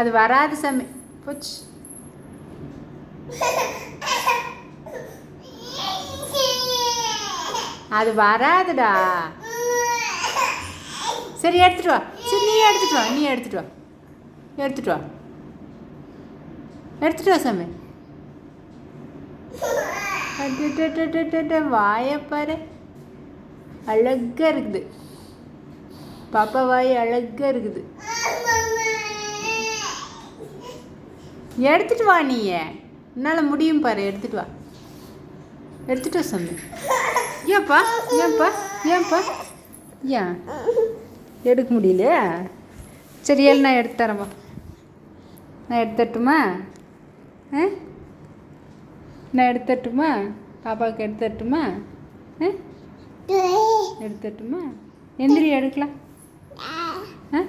அது வராது சாமி. போச்சு. அது வராதுடா. சரி எடுத்துட்டு வா. சரி நீ எடுத்துட்டு வா நீ எடுத்துட்டு வா. எடுத்துட்டு வா. எடுத்துட்டு வா சாமி. வாயப்பாரு அழகாக இருக்குது. பாப்பா வாய் அழகா இருக்குது. எடுத்துட்டு வா நீ என்னால் முடியும் பாரு எடுத்துட்டு வா. எடுத்துட்டு வா சாமி ஏன்ப்பா ஏன்ப்பா ஏன்ப்பா ஏன் எடுக்க முடியலையா சரி ஏழு நான் எடுத்து தரேன்ப்பா. நான் எடுத்துட்டுமா ஆ? நான் எடுத்துட்டுமா பாப்பாவுக்கு எடுத்துட்டுமா எடுத்துட்டுமா ஆ? எந்திரி எடுக்கலாம். ஆ?